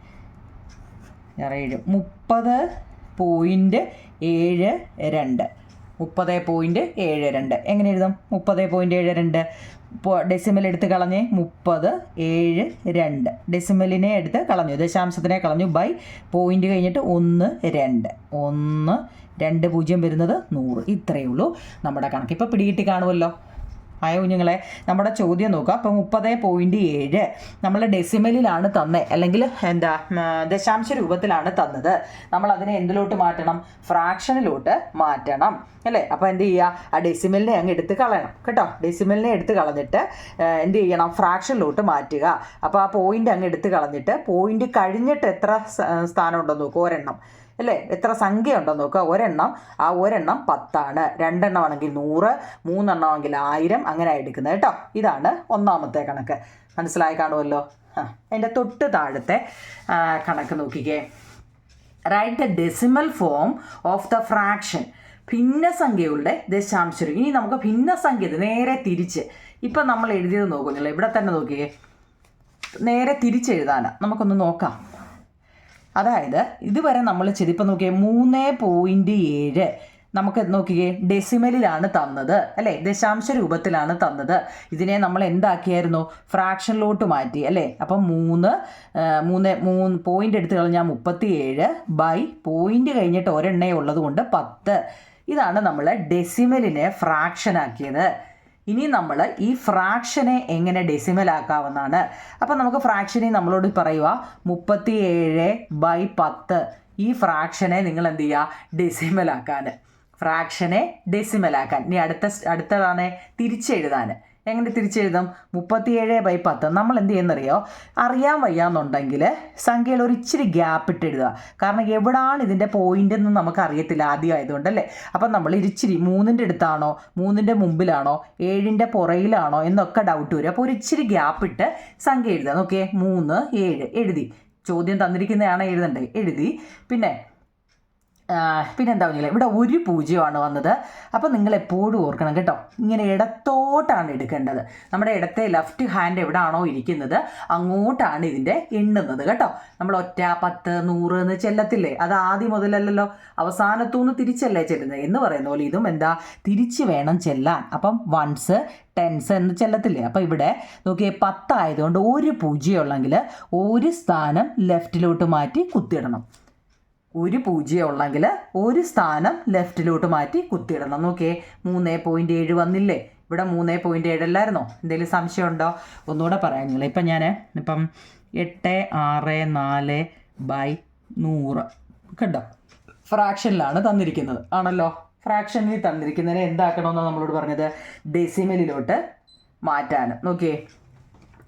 ഏഴ് മുപ്പത് പോയിന്റ് ഏഴ് രണ്ട്. മുപ്പത് പോയിന്റ് ഏഴ് രണ്ട്. എങ്ങനെ എഴുതാം? മുപ്പത് പോയിന്റ് ഏഴ് രണ്ട്. ഡെസിമൽ എടുത്ത് കളഞ്ഞ് മുപ്പത് ഏഴ് രണ്ട്. ഡെസിമലിനെ എടുത്ത് കളഞ്ഞു. ദശാംശത്തിനെ കളഞ്ഞു ബൈ പോയിന്റ് കഴിഞ്ഞിട്ട് ഒന്ന് രണ്ട്. ഒന്ന് രണ്ട് പൂജ്യം വരുന്നത് നൂറ്. ഇത്രയേ ഉള്ളൂ. നമ്മുടെ കണക്ക്. ഇപ്പോൾ പിടികിട്ടി കാണുമല്ലോ. ആയ കുഞ്ഞുങ്ങളെ നമ്മുടെ ചോദ്യം നോക്കുക അപ്പോൾ മുപ്പത് പോയിന്റ് ഏഴ് നമ്മൾ ഡെസിമലിലാണ് തന്നെ അല്ലെങ്കിൽ എന്താ ദശാംശ രൂപത്തിലാണ് തന്നത്. നമ്മൾ അതിനെ എന്തിലോട്ട് മാറ്റണം? ഫ്രാക്ഷനിലോട്ട് മാറ്റണം. അല്ലേ? അപ്പോൾ എന്ത് ചെയ്യുക? ആ ഡെസിമലിനെ അങ്ങ് എടുത്ത് കളയണം. കേട്ടോ? ഡെസിമലിനെ എടുത്ത് കളഞ്ഞിട്ട് എന്ത് ചെയ്യണം? ഫ്രാക്ഷനിലോട്ട് മാറ്റുക. അപ്പോൾ ആ പോയിന്റ് അങ്ങ് എടുത്ത് കളഞ്ഞിട്ട് പോയിന്റ് കഴിഞ്ഞിട്ട് എത്ര സ്ഥാനം ഉണ്ടോ നോക്കുക ഒരെണ്ണം. അല്ലേ? എത്ര സംഖ്യ ഉണ്ടെന്ന് നോക്കുക. ഒരെണ്ണം ആ ഒരെണ്ണം പത്താണ്. രണ്ടെണ്ണം ആണെങ്കിൽ നൂറ് മൂന്നെണ്ണം ആണെങ്കിൽ ആയിരം അങ്ങനെ എടുക്കുന്നത് കേട്ടോ. ഇതാണ് ഒന്നാമത്തെ കണക്ക്. മനസ്സിലായി കാണുമല്ലോ? ആ അതിന്റെ തൊട്ട് താഴത്തെ കണക്ക് നോക്കിക്കേ. Write the decimal form of the fraction ഭിന്നസംഖ്യകളുടെ ദശാംശം ഇനി നമുക്ക് ഭിന്നസംഖ്യ സംഖ്യ നേരെ തിരിച്ച്. ഇപ്പം നമ്മൾ എഴുതിയത് നോക്കുന്നില്ല? ഇവിടെ തന്നെ നോക്കിയേ നേരെ തിരിച്ചെഴുതാനാണ് നമുക്കൊന്ന് നോക്കാം. അതായത് ഇതുവരെ നമ്മൾ ചെയ്തിപ്പോൾ നോക്കിയേ മൂന്ന് പോയിന്റ് ഏഴ് നമുക്ക് നോക്കിയേ ഡെസിമലിലാണ് തന്നത് അല്ലേ? ദശാംശ രൂപത്തിലാണ് തന്നത്. ഇതിനെ നമ്മൾ എന്താക്കിയായിരുന്നു? ഫ്രാക്ഷനിലോട്ട് മാറ്റി അല്ലേ? അപ്പം മൂന്ന് മൂന്ന് മൂന്ന് പോയിന്റ് എടുത്തു കഴിഞ്ഞാൽ മുപ്പത്തി ഏഴ് ബൈ പോയിന്റ് കഴിഞ്ഞിട്ട് ഒരെണ്ണേ ഉള്ളത് കൊണ്ട് പത്ത്. ഇതാണ് നമ്മൾ ഡെസിമലിനെ ഫ്രാക്ഷൻ ആക്കിയത്. ഇനി നമ്മൾ ഈ ഫ്രാക്ഷനെ എങ്ങനെ ഡെസിമൽ ആക്കാവുന്നതാണ്. അപ്പം നമുക്ക് ഫ്രാക്ഷനെ നമ്മളോട് പറയുക മുപ്പത്തി ഏഴ് ബൈ പത്ത്. ഈ ഫ്രാക്ഷനെ നിങ്ങൾ എന്ത് ചെയ്യുക? ഡെസിമൽ ആക്കാൻ ഫ്രാക്ഷനെ ഡെസിമൽ ആക്കാൻ. ഇനി അടുത്ത അടുത്തതാണ് തിരിച്ചെഴുതാൻ എങ്ങനെ തിരിച്ചെഴുതും? മുപ്പത്തിയേഴ് ബൈ പത്ത്. നമ്മൾ എന്ത് ചെയ്യുന്നറിയോ? അറിയാൻ വയ്യാന്നുണ്ടെങ്കിൽ സംഖ്യയിൽ ഒരു ഇച്ചിരി ഗ്യാപ്പ് ഇട്ട് എഴുതുക കാരണം എവിടാണ് ഇതിന്റെ പോയിന്റ് എന്ന് നമുക്ക് അറിയത്തില്ല ആദ്യം ആയതുകൊണ്ട് അല്ലേ? അപ്പം നമ്മൾ ഇരിച്ചിരി മൂന്നിന്റെ അടുത്താണോ? മൂന്നിന്റെ മുമ്പിലാണോ? ഏഴിന്റെ പുറയിലാണോ? എന്നൊക്കെ ഡൗട്ട് വരും. അപ്പോൾ ഒരു ഇച്ചിരി ഗ്യാപ്പ് ഇട്ട് സംഖ്യ എഴുതുക. നോക്കിയേ മൂന്ന് ഏഴ് എഴുതി. ചോദ്യം തന്നിരിക്കുന്നതാണ് എഴുതണ്ടേ? എഴുതി. പിന്നെ പിന്നെന്താ പറഞ്ഞില്ല ഇവിടെ ഒരു പൂജ്യമാണ് വന്നത്. അപ്പോൾ നിങ്ങൾ എപ്പോഴും ഓർക്കണം കേട്ടോ. ഇങ്ങനെ ഇടത്തോട്ടാണ് എടുക്കേണ്ടത്. നമ്മുടെ ഇടത്തെ ലെഫ്റ്റ് ഹാൻഡ് എവിടാണോ ഇരിക്കുന്നത് അങ്ങോട്ടാണ് ഇതിന്റെ എണ്ണുന്നത് കേട്ടോ. നമ്മൾ ഒറ്റ പത്ത് നൂറ് എന്ന് ചെല്ലത്തില്ലേ? അത് ആദ്യം മുതലല്ലല്ലോ. അവസാനത്തുനിന്ന് തിരിച്ചല്ലേ ചെല്ലുന്നത്? എന്ന് പറയുന്ന പോലെ ഇതും എന്താ? തിരിച്ച് വേണം ചെല്ലാൻ. അപ്പം വൺസ് ടെൻസ് എന്ന് ചെല്ലത്തില്ലേ? അപ്പോൾ ഇവിടെ നോക്കിയേ പത്തായതുകൊണ്ട് ഒരു പൂജ്യമുള്ളെങ്കിൽ ഒരു സ്ഥാനം ലെഫ്റ്റിലോട്ട് മാറ്റി കുത്തിയിടണം. ഒരു പൂജ്യം ഉള്ളെങ്കിൽ ഒരു സ്ഥാനം ലെഫ്റ്റിലോട്ട് മാറ്റി കുത്തിയിടണം. നോക്കിയേ മൂന്ന് പോയിന്റ് ഏഴ് വന്നില്ലേ? ഇവിടെ മൂന്ന് പോയിന്റ് ഏഴ് അല്ലായിരുന്നോ? എന്തെങ്കിലും സംശയമുണ്ടോ? ഒന്നുകൂടെ പറയാം നിങ്ങൾ ഇപ്പം ഞാൻ ഇപ്പം എട്ട് ആറ് നാല് ബൈ നൂറ്. കണ്ടോ? ഫ്രാക്ഷനിലാണ് തന്നിരിക്കുന്നത്. ആണല്ലോ? ഫ്രാക്ഷനിൽ തന്നിരിക്കുന്നതിനെ എന്താക്കണമെന്നാണ് നമ്മളോട് പറഞ്ഞത്? ഡെസിമലിലോട്ട് മാറ്റാനും. നോക്കിയേ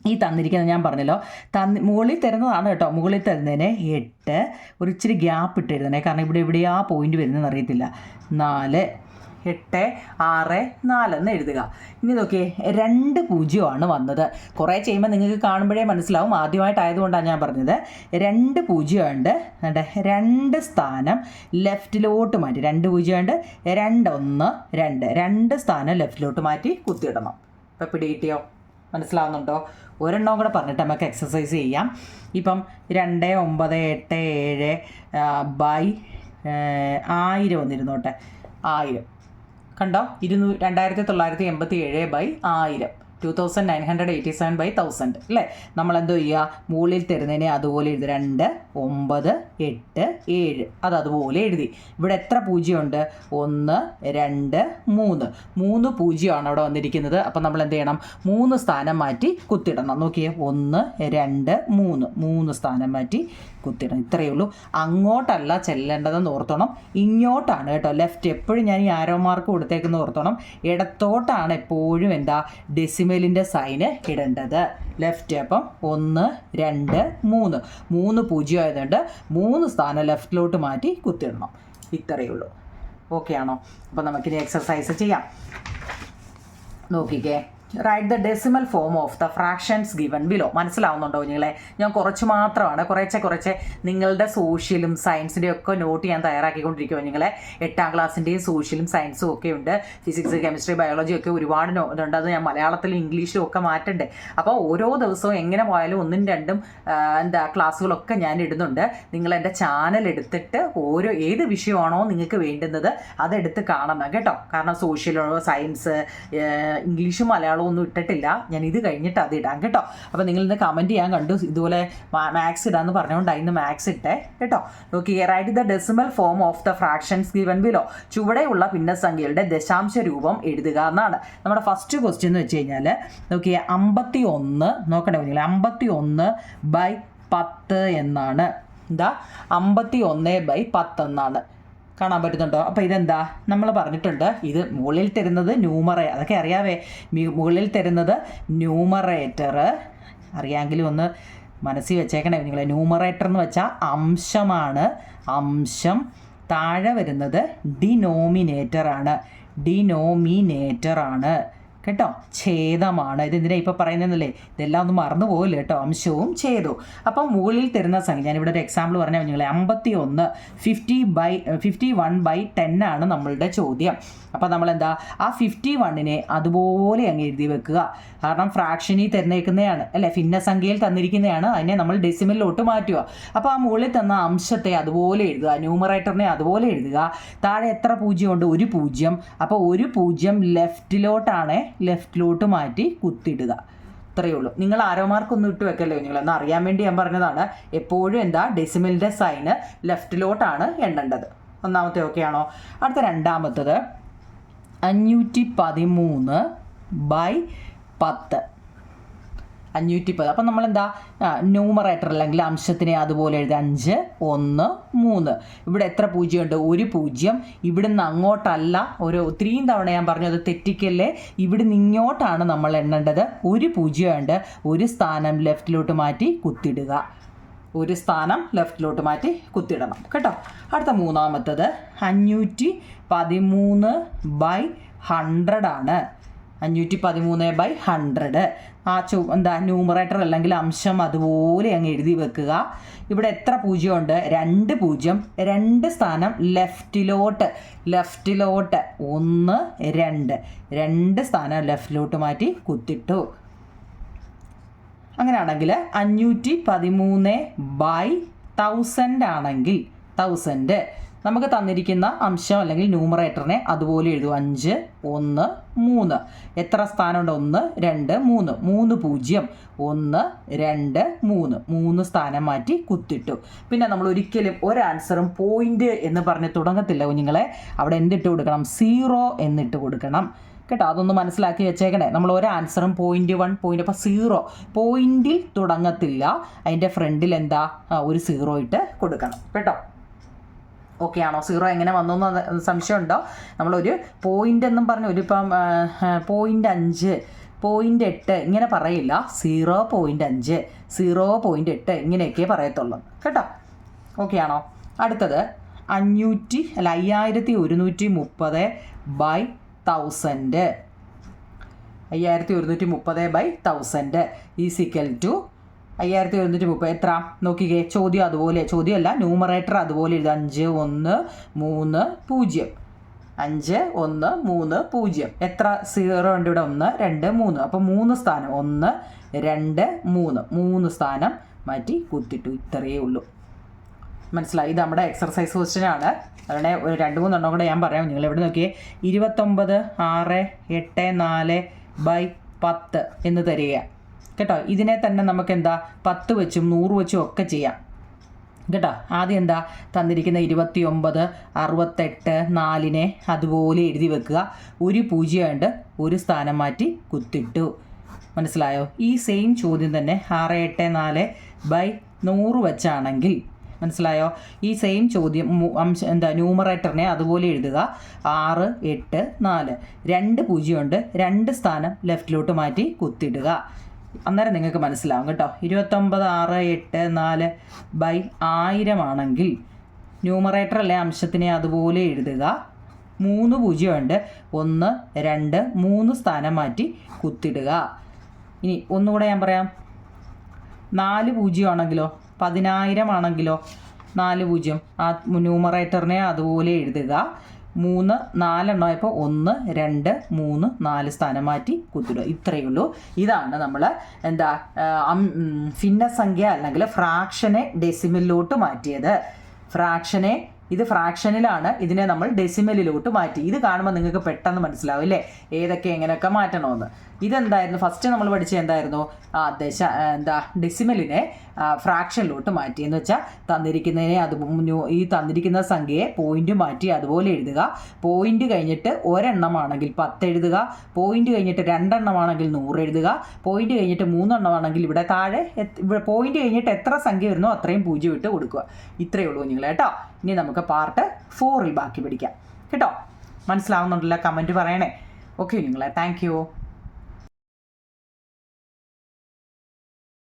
ഈ തന്നിരിക്കുന്നത് ഞാൻ പറഞ്ഞല്ലോ തന്നി മുകളിൽ തരുന്നതാണ് കേട്ടോ. മുകളിൽ തരുന്നതിന് എട്ട് ഒരു ഇച്ചിരി ഗ്യാപ്പ് ഇട്ട് തരുന്നേ കാരണം ഇവിടെ എവിടെയാ പോയിന്റ് വരുന്നതെന്ന് അറിയത്തില്ല. നാല് എട്ട് ആറ് എന്ന് എഴുതുക. ഇനി നോക്കിയേ രണ്ട് പൂജ്യമാണ് വന്നത്. കുറേ ചെയ്യുമ്പോൾ നിങ്ങൾക്ക് കാണുമ്പോഴേ മനസ്സിലാവും. ആദ്യമായിട്ടായതുകൊണ്ടാണ് ഞാൻ പറഞ്ഞത്. രണ്ട് പൂജ്യമുണ്ട്. എന്നിട്ട് രണ്ട് സ്ഥാനം ലെഫ്റ്റിലോട്ട് മാറ്റി. രണ്ട് പൂജ്യമുണ്ട്. രണ്ടൊന്ന് രണ്ട്. രണ്ട് സ്ഥാനം ലെഫ്റ്റിലോട്ട് മാറ്റി കുത്തിയിടണം. ഇപ്പം പിടി കിട്ടിയോ മനസ്സിലാവുന്നുണ്ടോ? ഒരെണ്ണം കൂടെ പറഞ്ഞിട്ട് നമുക്ക് എക്സസൈസ് ചെയ്യാം. ഇപ്പം രണ്ട് ഒമ്പത് എട്ട് ഏഴ് ബൈ ആയിരം വന്നിരുന്നോട്ടെ ആയിരം. കണ്ടോ? ഇരുന്നൂ രണ്ടായിരത്തി തൊള്ളായിരത്തി എൺപത്തി ഏഴ് ബൈ ആയിരം. Two thousand nine hundred eighty seven by thousand അല്ലേ? നമ്മൾ എന്തോ ചെയ്യുക? മുകളിൽ തരുന്നതിനെ അതുപോലെ എഴുതി. രണ്ട് ഒമ്പത് എട്ട് ഏഴ്. അത് അതുപോലെ എഴുതി. ഇവിടെ എത്ര പൂജ്യമുണ്ട്? ഒന്ന് രണ്ട് മൂന്ന്. മൂന്ന് പൂജ്യമാണ് അവിടെ വന്നിരിക്കുന്നത്. അപ്പം നമ്മൾ എന്ത് ചെയ്യണം? മൂന്ന് സ്ഥാനം മാറ്റി കുത്തിടണം നോക്കിയേ. ഒന്ന് രണ്ട് മൂന്ന്. മൂന്ന് സ്ഥാനം മാറ്റി കുത്തിടണം ഇത്രയേ ഉള്ളൂ. അങ്ങോട്ടല്ല ചെല്ലേണ്ടതെന്ന് ഓർത്തോണം. ഇങ്ങോട്ടാണ് കേട്ടോ. ലെഫ്റ്റ് എപ്പോഴും ഞാൻ ഈ ആരോ മാർക്ക് കൊടുത്തേക്കുന്ന ഓർത്തോണം. ഇടത്തോട്ടാണ് എപ്പോഴും എന്താ ഡെസിമലിന്റെ സൈന് ഇടേണ്ടത്. ലെഫ്റ്റ് അപ്പം ഒന്ന് രണ്ട് മൂന്ന്. മൂന്ന് പൂജ്യം ആയതുകൊണ്ട് മൂന്ന് സ്ഥാനം ലെഫ്റ്റിലോട്ട് മാറ്റി കുത്തിടണം ഇത്രയേ ഉള്ളൂ. ഓക്കെ ആണോ? അപ്പം നമുക്കിനി എക്സസൈസ് ചെയ്യാം. നോക്കിക്കേ. Write the decimal form of the fractions given below മനസ്സിലാവുന്നുണ്ടോ നിങ്ങളെ ഞാൻ കുറച്ച് മാത്രമാണ്. കുറേച്ചെ കുറച്ച് നിങ്ങളുടെ സോഷ്യലും സയൻസിന്റെയും ഒക്കെ നോട്ട് ഞാൻ തയ്യാറാക്കിക്കൊണ്ടിരിക്കുക നിങ്ങളെ എട്ടാം ക്ലാസ്സിന്റെയും സോഷ്യലും സയൻസും ഒക്കെ ഉണ്ട്. ഫിസിക്സ് കെമിസ്ട്രി ബയോളജി ഒക്കെ ഒരുപാട് ഇതുണ്ട്. അത് ഞാൻ മലയാളത്തിലും ഇംഗ്ലീഷിലും ഒക്കെ മാറ്റണ്ടേ. അപ്പോൾ ഓരോ ദിവസവും എങ്ങനെ പോയാലും ഒന്നും രണ്ടും എന്താ ക്ലാസ്സുകളൊക്കെ ഞാൻ ഇടുന്നുണ്ട്. നിങ്ങൾ എന്റെ ചാനൽ എടുത്തിട്ട് ഓരോ ഏത് വിഷയമാണോ നിങ്ങൾക്ക് വേണ്ടുന്നത് അതെടുത്ത് കാണണം കേട്ടോ. കാരണം സോഷ്യലോ സയൻസ് ഇംഗ്ലീഷും മലയാളവും ഒന്നും ഇട്ടിട്ടില്ല. ഞാൻ ഇത് കഴിഞ്ഞിട്ട് അത് ഇടാം കേട്ടോ. അപ്പോൾ നിങ്ങൾ ഇന്ന് കമന്റ് ചെയ്യാൻ കണ്ടു. ഇതുപോലെ മാക്സ് ഇടാന്ന് പറഞ്ഞുകൊണ്ടാണ് ഇന്ന് മാക്സ് ഇട്ടേ കേട്ടോ. നോക്കി write the decimal form of the fractions given below ചുവടെയുള്ള ഭിന്നസംഖ്യയുടെ ദശാംശ രൂപം എഴുതുക എന്നാണ്. നമ്മുടെ ഫസ്റ്റ് ക്വസ്റ്റ്യൻ എന്ന് വെച്ച് കഴിഞ്ഞാൽ നോക്കിയേ അമ്പത്തി ഒന്ന് നോക്കണേ നിങ്ങൾ അമ്പത്തി ഒന്ന് ബൈ പത്ത് എന്നാണ്. എന്താ? അമ്പത്തി ഒന്ന് ബൈ പത്ത് എന്നാണ്. കാണാൻ പറ്റുന്നുണ്ടോ? അപ്പോൾ ഇതെന്താ? നമ്മൾ പറഞ്ഞിട്ടുണ്ട് ഇത് മുകളിൽ തരുന്നത് ന്യൂമറേ അതൊക്കെ അറിയാവേ? മുകളിൽ തരുന്നത് ന്യൂമറേറ്റർ അറിയാമെങ്കിലും ഒന്ന് മനസ്സിൽ വെച്ചേക്കണേ. നിങ്ങൾ ന്യൂമറേറ്റർ എന്ന് വെച്ചാൽ അംശമാണ്. അംശം താഴെ വരുന്നത് ഡിനോമിനേറ്റർ ആണ്. കേട്ടോ? ഛേദമാണ്. ഇതെന്തിനാ ഇപ്പോൾ പറയുന്നതെന്നല്ലേ? ഇതെല്ലാം ഒന്ന് മറന്നു പോകില്ല കേട്ടോ? അംശവും ഛേദവും. അപ്പം മുകളിൽ തരുന്ന സംഖ്യ ഇവിടെ ഒരു എക്സാമ്പിൾ പറഞ്ഞാൽ നിങ്ങളെ അമ്പത്തി ഒന്ന് fifty by fifty one by ten ആണ് നമ്മളുടെ ചോദ്യം. അപ്പോൾ നമ്മൾ എന്താ ആ ഫിഫ്റ്റി വണ്ണിനെ അതുപോലെ അങ്ങ് എഴുതി വെക്കുക. കാരണം ഫ്രാക്ഷനിൽ തന്നേക്കുന്നതാണ് അല്ലെ? ഭിന്നസംഖ്യയിൽ തന്നിരിക്കുന്നതാണ്. അതിനെ നമ്മൾ ഡെസിമലിലോട്ട് മാറ്റുക. അപ്പോൾ ആ മുകളിൽ തന്ന അംശത്തെ അതുപോലെ എഴുതുക. ന്യൂമറേറ്ററിനെ അതുപോലെ എഴുതുക. താഴെ എത്ര പൂജ്യമുണ്ട്? ഒരു പൂജ്യം. അപ്പോൾ ഒരു പൂജ്യം ലെഫ്റ്റിലോട്ടാണ് ലെഫ്റ്റിലോട്ട് മാറ്റി കുത്തിടുക ഇത്രയേ ഉള്ളൂ. നിങ്ങൾ ആരോ മാർക്കൊന്നും ഇട്ട് വെക്കല്ലോ? നിങ്ങൾ എന്ന് അറിയാൻ വേണ്ടി ഞാൻ പറഞ്ഞതാണ്. എപ്പോഴും എന്താ? ഡെസിമലിന്റെ സൈന് ലെഫ്റ്റിലോട്ടാണ് എണ്ണേണ്ടത്. ഒന്നാമത്തെ ഓക്കെ ആണോ? അടുത്ത രണ്ടാമത്തത് അഞ്ഞൂറ്റി പതിമൂന്ന് ബൈ പത്ത്. അഞ്ഞൂറ്റി പത് അപ്പം നമ്മളെന്താ? ന്യൂമറേറ്റർ അല്ലെങ്കിൽ അംശത്തിനെ അതുപോലെ എഴുതി അഞ്ച് ഒന്ന് മൂന്ന്. ഇവിടെ എത്ര പൂജ്യമുണ്ട്? ഒരു പൂജ്യം. ഇവിടുന്ന് അങ്ങോട്ടല്ല. ഒരു ഒത്തിരിയും തവണ ഞാൻ പറഞ്ഞു അത് തെറ്റിക്കല്ലേ? ഇവിടുന്ന് ഇങ്ങോട്ടാണ് നമ്മൾ എണ്ണേണ്ടത്. ഒരു പൂജ്യമുണ്ട്. ഒരു സ്ഥാനം ലെഫ്റ്റിലോട്ട് മാറ്റി കുത്തിടുക ഒരു സ്ഥാനം ലെഫ്റ്റിലോട്ട് മാറ്റി കുത്തിയിടണം. കേട്ടോ? അടുത്ത മൂന്നാമത്തത് അഞ്ഞൂറ്റി പതിമൂന്ന് ബൈ ഹൺഡ്രഡ് ആണ്. അഞ്ഞൂറ്റി പതിമൂന്ന് ബൈ ഹൺഡ്രഡ്. ആ ചു എന്താ ന്യൂമറേറ്റർ അല്ലെങ്കിൽ അംശം അതുപോലെ അങ്ങ് എഴുതി വെക്കുക. ഇവിടെ എത്ര പൂജ്യമുണ്ട്? രണ്ട് പൂജ്യം. രണ്ട് സ്ഥാനം ലെഫ്റ്റിലോട്ട്. ലെഫ്റ്റിലോട്ട്. ഒന്ന് രണ്ട്. രണ്ട് സ്ഥാനം ലെഫ്റ്റിലോട്ട് മാറ്റി കുത്തിട്ടു. അങ്ങനെയാണെങ്കിൽ അഞ്ഞൂറ്റി പതിമൂന്ന് ബൈ തൗസൻഡ് ആണെങ്കിൽ തൗസൻഡ് നമുക്ക് തന്നിരിക്കുന്ന അംശം അല്ലെങ്കിൽ ന്യൂമറേറ്ററിനെ അതുപോലെ എഴുതും അഞ്ച് ഒന്ന് മൂന്ന്. എത്ര സ്ഥാനമുണ്ട്? ഒന്ന് രണ്ട് മൂന്ന്. മൂന്ന് പൂജ്യം. ഒന്ന് രണ്ട് മൂന്ന്. മൂന്ന് സ്ഥാനം മാറ്റി കുത്തിട്ടു. പിന്നെ നമ്മൾ ഒരിക്കലും ഒരു ആൻസറും പോയിന്റ് എന്ന് പറഞ്ഞ് തുടങ്ങത്തില്ല കുഞ്ഞുങ്ങളെ. അവിടെ എന്തിട്ട് കൊടുക്കണം? സീറോ എന്നിട്ട് കൊടുക്കണം. കേട്ടോ അതൊന്ന് മനസ്സിലാക്കി വെച്ചേക്കണേ. നമ്മൾ ഒരു ആൻസറും പോയിന്റ് വൺ പോയിന്റ് അപ്പോൾ സീറോ പോയിന്റിൽ തുടങ്ങത്തില്ല. അതിന്റെ ഫ്രണ്ടിൽ എന്താ? ഒരു സീറോ ഇട്ട് കൊടുക്കണം. കേട്ടോ? ഓക്കെ ആണോ? സീറോ എങ്ങനെ വന്നു എന്ന് സംശയമുണ്ടോ നമ്മളൊരു പോയിന്റ് എന്നും പറഞ്ഞ് ഒരു ഇപ്പം പോയിന്റ് അഞ്ച് പോയിന്റ് എട്ട് ഇങ്ങനെ പറയില്ല. സീറോ പോയിന്റ് അഞ്ച് സീറോ പോയിന്റ് എട്ട് ഇങ്ങനെയൊക്കെ പറയത്തുള്ളൂ. കേട്ടോ? ഓക്കെ ആണോ? അടുത്തത് അഞ്ഞൂറ്റി അല്ല അയ്യായിരത്തി ഒരുന്നൂറ്റി മുപ്പത് ബൈ തൗസൻഡ് അയ്യായിരത്തി ഒരുന്നൂറ്റി മുപ്പത് ബൈ തൗസൻഡ് ഈസിക്കൽ ടു അയ്യായിരത്തി ഒരുന്നൂറ്റി മുപ്പത് എത്ര? നോക്കിക്കേ. ചോദ്യം അതുപോലെ ചോദ്യമല്ല ന്യൂമറേറ്റർ അതുപോലെ എഴുതുക അഞ്ച് ഒന്ന് മൂന്ന് പൂജ്യം. അഞ്ച് ഒന്ന് മൂന്ന് പൂജ്യം. എത്ര? സീറോ ഉണ്ട് ഇവിടെ. ഒന്ന് രണ്ട് മൂന്ന്. അപ്പോൾ മൂന്ന് സ്ഥാനം. ഒന്ന് രണ്ട് മൂന്ന്. മൂന്ന് സ്ഥാനം മാറ്റി കുത്തിട്ടു ഇത്രയേ ഉള്ളൂ. മനസ്സിലായി. ഇത് നമ്മുടെ എക്സർസൈസ് ക്വസ്റ്റ്യൻ ആണ്. അതുകൊണ്ട് ഒരു രണ്ട് മൂന്നെണ്ണം കൂടെ ഞാൻ പറയാം. നിങ്ങൾ എവിടെ നോക്കിയേ? ഇരുപത്തൊമ്പത് ആറ് എട്ട് നാല് ബൈ പത്ത് എന്ന് തരിക. കേട്ടോ? ഇതിനെ തന്നെ നമുക്ക് എന്താ? പത്ത് വെച്ചും നൂറ് വെച്ചും ഒക്കെ ചെയ്യാം. കേട്ടോ? ആദ്യം എന്താ? തന്നിരിക്കുന്ന ഇരുപത്തി ഒമ്പത് അറുപത്തെട്ട് നാലിനെ അതുപോലെ എഴുതി വെക്കുക. ഒരു പൂജ്യമുണ്ട് ഒരു സ്ഥാനം മാറ്റി കുത്തിട്ടു. മനസ്സിലായോ? ഈ സെയിം ചോദ്യം തന്നെ ആറ് എട്ട് നാല് ബൈ നൂറ് വെച്ചാണെങ്കിൽ മനസ്സിലായോ? ഈ സെയിം ചോദ്യം അംശ എന്താ ന്യൂമറേറ്ററിനെ അതുപോലെ എഴുതുക. ആറ് എട്ട് നാല്. രണ്ട് പൂജ്യമുണ്ട്. രണ്ട് സ്ഥാനം ലെഫ്റ്റിലോട്ട് മാറ്റി കുത്തിടുക അന്നേരം നിങ്ങൾക്ക് മനസ്സിലാവും കേട്ടോ. ഇരുപത്തൊമ്പത് ആറ് എട്ട് നാല് ബൈ ആയിരം ആണെങ്കിൽ ന്യൂമറേറ്റർ അല്ലെ അംശത്തിനെ അതുപോലെ എഴുതുക. മൂന്ന് പൂജ്യമുണ്ട്. ഒന്ന് രണ്ട് മൂന്ന് സ്ഥാനം മാറ്റി കുത്തിടുക ഇനി ഒന്നുകൂടെ ഞാൻ പറയാം. നാല് പൂജ്യം ആണെങ്കിലോ പതിനായിരം ആണെങ്കിലോ നാല് പൂജ്യം. ആ ന്യൂമറേറ്ററിനെ അതുപോലെ എഴുതുക. മൂന്ന് നാലെണ്ണം ആയപ്പോൾ ഒന്ന് രണ്ട് മൂന്ന് നാല് സ്ഥാനം മാറ്റി കുത്തിടുക. ഇത്രയേ ഉള്ളൂ. ഇതാണ് നമ്മൾ എന്താ ഭിന്ന സംഖ്യ ഭിന്നസംഖ്യ അല്ലെങ്കിൽ ഫ്രാക്ഷനെ ഡെസിമലിലോട്ട് മാറ്റിയത്. ഫ്രാക്ഷനെ ഇത് ഫ്രാക്ഷനിലാണ്. ഇതിനെ നമ്മൾ ഡെസിമലിലോട്ട് മാറ്റി. ഇത് കാണുമ്പോൾ നിങ്ങൾക്ക് പെട്ടെന്ന് മനസ്സിലാവും അല്ലേ ഏതൊക്കെ എങ്ങനെയൊക്കെ മാറ്റണമെന്ന്. ഇതെന്തായിരുന്നു? ഫസ്റ്റ് നമ്മൾ പഠിച്ചത് എന്തായിരുന്നു? ദശ എന്താ ഡെസിമലിനെ ഫ്രാക്ഷനിലോട്ട് മാറ്റി. എന്ന് വെച്ചാൽ തന്നിരിക്കുന്നതിനെ അത് ഈ തന്നിരിക്കുന്ന സംഖ്യയെ പോയിന്റ് മാറ്റി അതുപോലെ എഴുതുക. പോയിന്റ് കഴിഞ്ഞിട്ട് ഒരെണ്ണമാണെങ്കിൽ പത്ത് എഴുതുക. പോയിന്റ് കഴിഞ്ഞിട്ട് രണ്ടെണ്ണമാണെങ്കിൽ നൂറ് എഴുതുക. പോയിന്റ് കഴിഞ്ഞിട്ട് മൂന്നെണ്ണമാണെങ്കിൽ ഇവിടെ താഴെ പോയിന്റ് കഴിഞ്ഞിട്ട് എത്ര സംഖ്യ വരുന്നോ അത്രയും പൂജ്യം ഇട്ട് കൊടുക്കുക. ഇത്രയേ ഉള്ളൂ നിങ്ങൾ കേട്ടോ? ഇനി നമുക്ക് പാർട്ട് ഫോറിൽ ബാക്കി പഠിക്കാം. കേട്ടോ? മനസ്സിലാവുന്നുണ്ടല്ലോ കമന്റ് പറയണേ. ഓക്കെ നിങ്ങളെ താങ്ക്